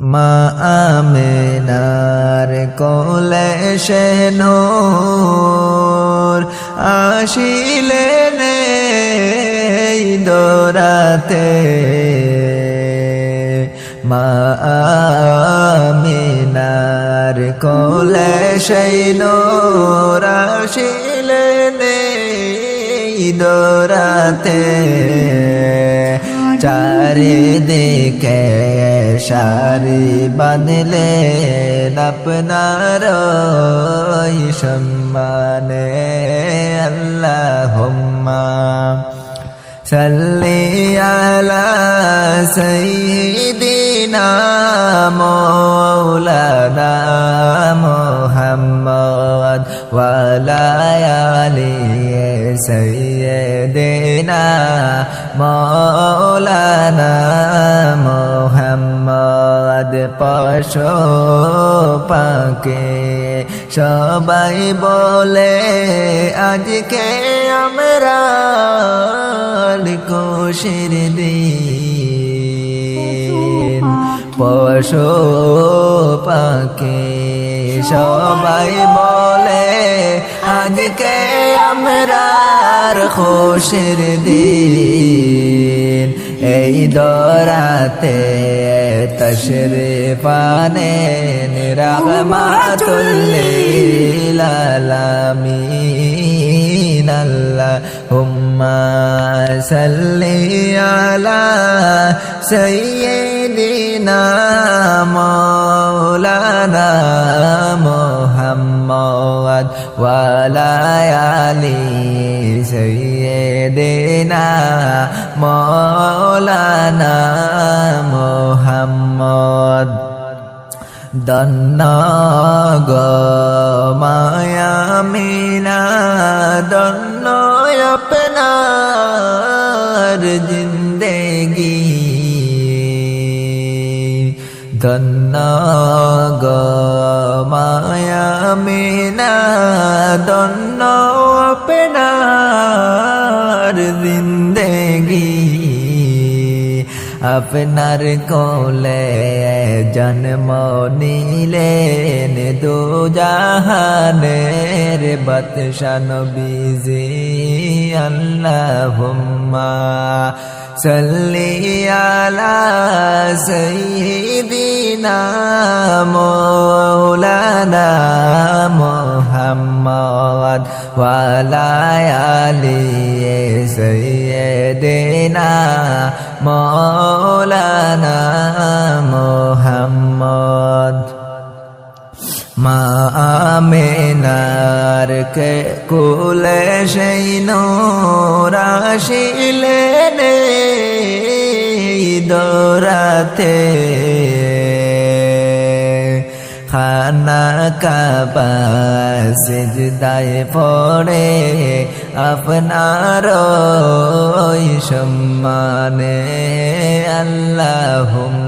মা আমেনার কোলে সে নূর আসিলেন দোরাতে। মা আমেনার কোলে সেই নূর আসিলেন দোরাতে। চারিদিকে সারি বাঁধলে আপনার সম্মানে। আল্লাহ সাল্লি আলা সাইয়্যিদিনা মাওলানা মুহাম্মদ ওয়া আলা আলি সাইয়্যিদিনা মুহাম্মদ পশু পাকে। সবাই বলে, আজকে আমরা খুশির দিন। পশু পাখি সবাই বলে, আজকে আমরা খুশির দিন। এই দরাতে তশরিফানে নিরাগমাতুল্লিল আলামিন আল্লাহুম্মা সাল্লি আলা সাইয়্যিদিনা মাওলানা মুহাম্মদ ওয়া আলা আলি সাইয়্যিদিনা মাওলানা মুহাম্মদ। দন্ন গো মায়া মিনা দন্ন আপনার জিন্দেগি। দন্ন গো মায়া মিনা দন্ন আপনার জিন্দেগি। আপনার কোলে জন্ম নিলেন দু জাহানের বতশান বিজি আল্লাহুম্মা। সাল্লি আলা সাইয়্যিদিনা মাওলানা মুহাম্মদ ওয়া আলা আলি সাইয়্যিদিনা মাওলানা মুহাম্মদ। মা আমেনার কে কুলে সেই নোরাশিলেন দোরাতে। খানা কাবা সিজদায় পড়ে আপনার সম্মানে। আল্লাহুম্মা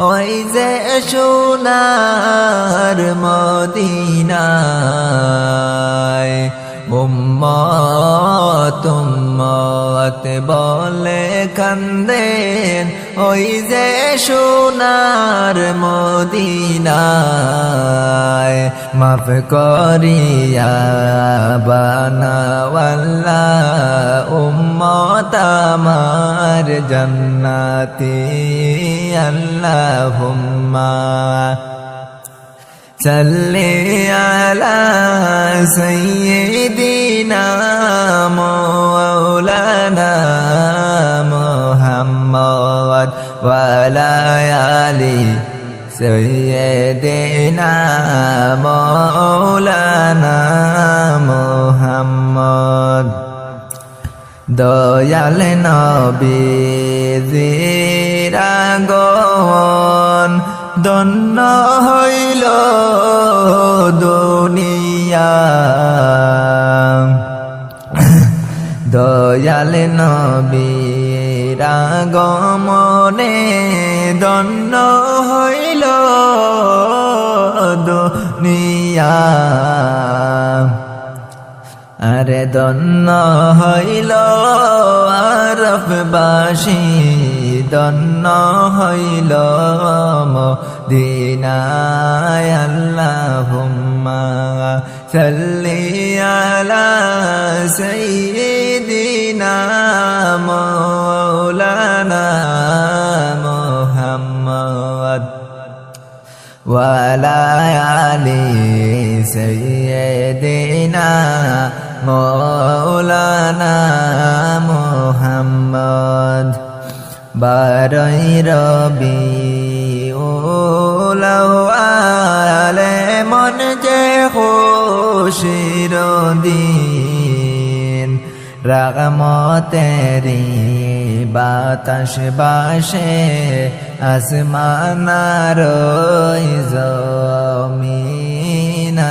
ওই যে সোনার মদিনায় উম্মত কত বলে কান্দেন ওই যে সোনার মদিনায়। মাফ করিয়া বানাওয়াল্লা উম্মত আমার জন্নাতি। আল্লাহ হুম্মা সাল্লি আলা সাইয়্যিদ محمد وعلى آله سيدنا مولانا محمد দয়াল নবী জিরাগন দন্ন হইল দুনিয়া দয়াল নবীরা গমনে দন্ন হইল দুনিয়া। আরে দন্ন হইল আরফবাসী দন্ন হইল মদিনায়। আল্লাহুম্মা সাল্লি আলা সাইয়্যিদিনা وعلى آل سيدنا مولانا محمد বারই রবি ওলালে মন যে খুশির দিন রাগমতেরি বাতাস বাসে আসমানার জমিন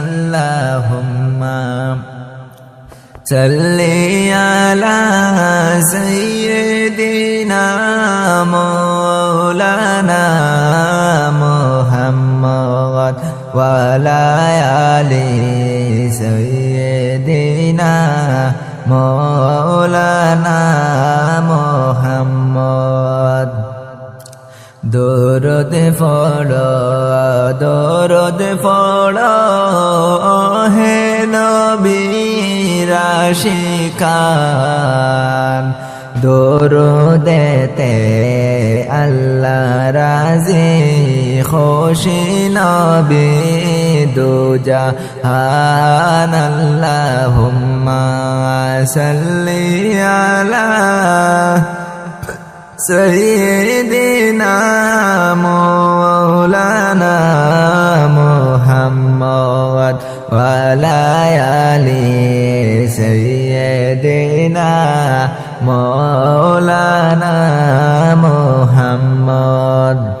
আল্লাহুম্মা صلي على سيدنا مولانا محمد وعلى آل سيدنا মৌলানা মোহাম্মদ। দৌরদ ফড় দৌরদ ফড় হে নবীরা শিকান দৌরদেতে আল্লাহ রাজি, খুশি নবী দুজা হান আল্লাহ فصل على سيدنا مولانا محمد وعلى آل سيدنا مولانا محمد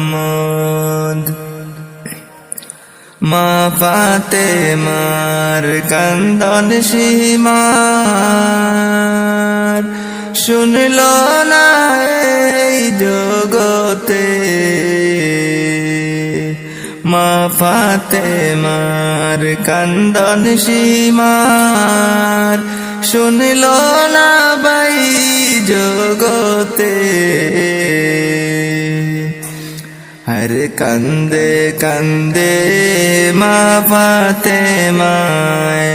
মা ফাতে মার কান্দন সীমার। শুনল না এই জগতে। মা ফাতে মার কান্দন সীমার। শুনল না বাই জগতে। হর কান্দে কান্দে মা ফাতে মায়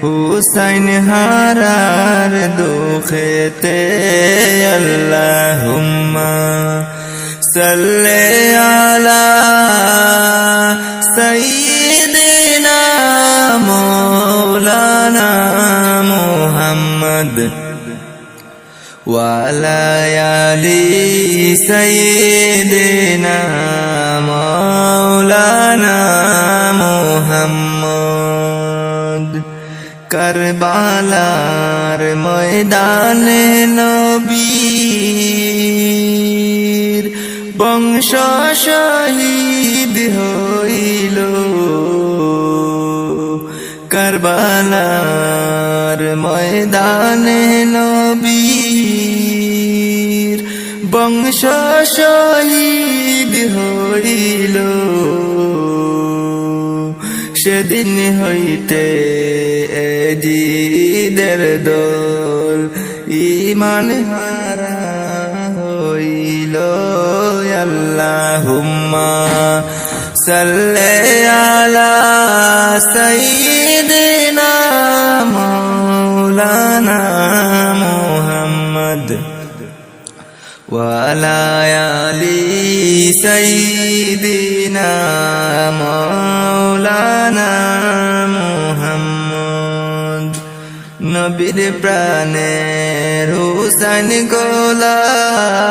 হুসাইন হারার দুঃখেতে আল্লাহুম্মা সাল্লি শহীদ হইল ময়দানে নবীর বংশ শহীদ হইল। সেদিন হইতে এজিদের দোল ইমান হারা হইল। আল্লাহুম্মা সাল্লি আলা সাইয়্যিদিনা মাওলানা মুহাম্মদ وعلى آل سيدنا مولانا মুহাম্মদ নবীর প্রাণের হুসাইন গোলায়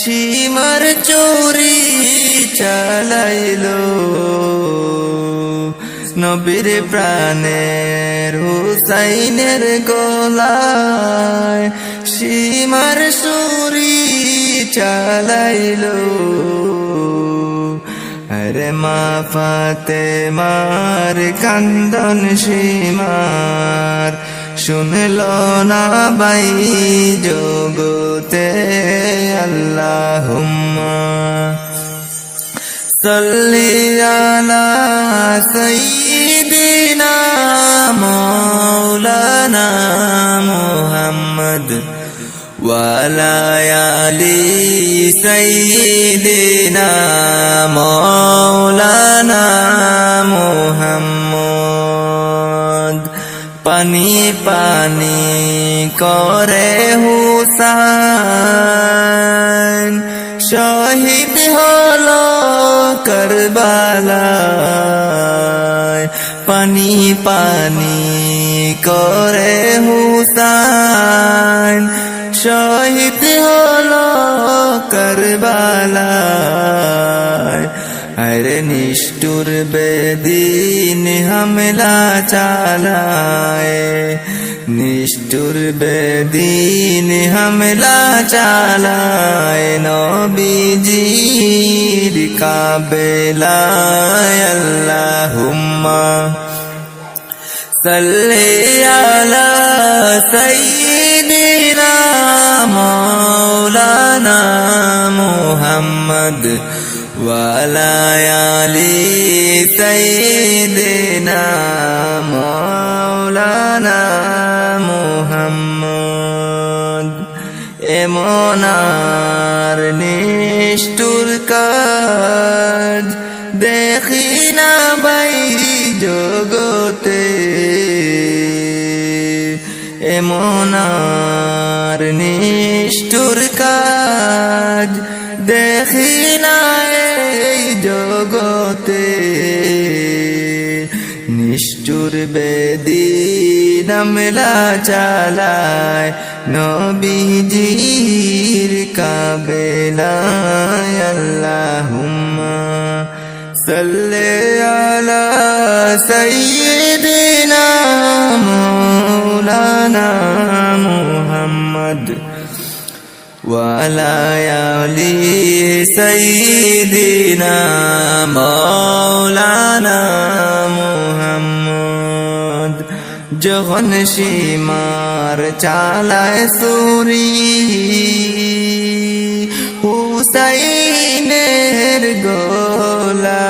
সীমার চোরি চালাইলো। নবীর প্রাণের হুসাইনের গোলায় সীমার সুরি চালাইলো। আরে মা ফাতে মার কান্দন সীমার। শুনল না বাই জগতে আল্লাহুম্মা। صلي على سيدنا مولانا محمد وعلى آل سيدنا مولانا محمد পানি পানি করে হুসাইন শহীদ হলো করবালায় পানি পানি করে হুসাইন। শহীদ হলো করবালায়। আরে নিষ্ঠুর বেদিন হামলা চালায়। নিষ্ঠুর বেদিন হামলা চালায় নবীজির কাবেলায় আল্লাহুম্মা সাল্লি আলা সাইয়্যিদিনা মাওলানা মুহাম্মদ ওয়ালা আলি সাইয়্যিদিনা মাওলানা মুহাম্মদ এমন আর নিষ্ঠুর কাজ। দেখি না বেদিন আমলা চালায় নবীজির কাবেলায় আল্লাহুম্মা সাল্লি আলা সাইয়্যিদিনা মাওলানা মুহাম্মদ وعلى آل سيدنا مولانا محمد যখন সীমার চালায় সুরি, হুসাইনের গোলায়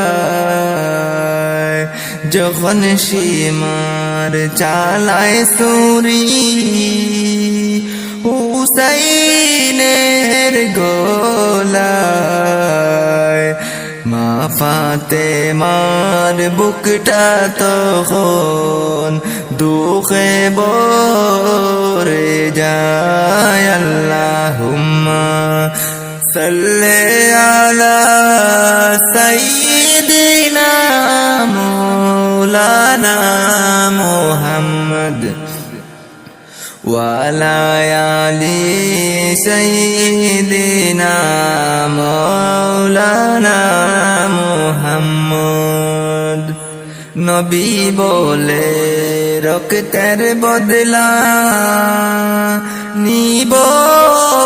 যখন সীমার চালায় সুরি, হুসাইনের গোলায় মা ফাতে মার বুকটা তখন দুঃখে বরে যায় আল্লাহুম্মা সাল্লি আলা সাইয়্যিদিনা মাওলানা মুহাম্মদ وعلى آل سيدنا مولانا محمد নবী বলে রক্তের বদলা নিব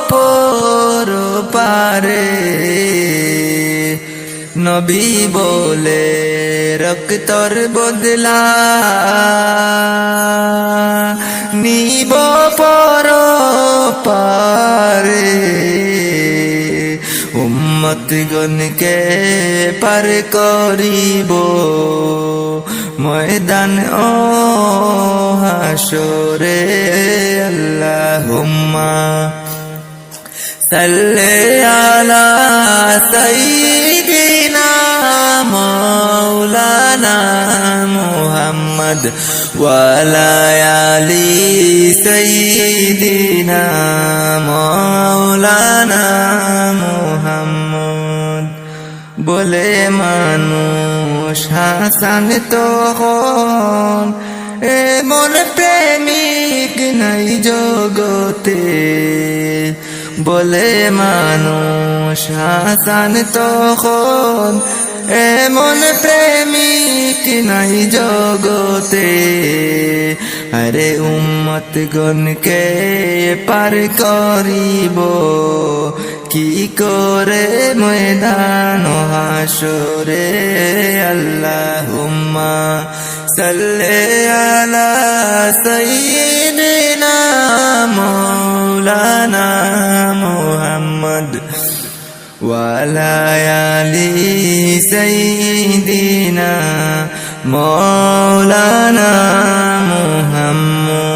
পর পারে। নবী বলে রক্তর বদলা নিব পর পারে। উম্ম উম্মতগণকে পার করিব। ময়দান, ও হাসরে আল্লাহুম্মা সাল্লি আলা সাইয়্যিদিনা মাওলানা মুহাম্মদ ওয়া আলা আলি সাইয়্যিদিনা মাওলানা মুহাম্মদ বলে মানুষ হাসান তখন এমন প্রেমিক নাই জগতে বলে মানুষ হাসান তখন এমন প্রেমিক নাই জগতে আরে উম্মত গণকে পার করিব, কি করে ময়দান হাসরে আল্লাহ উম্মা সাল্লে আলা সাইয়্যিদিনা মাওলানা মুহাম্মদ ওয়ালা আলি সাইয়্যিদিনা مولانا محمد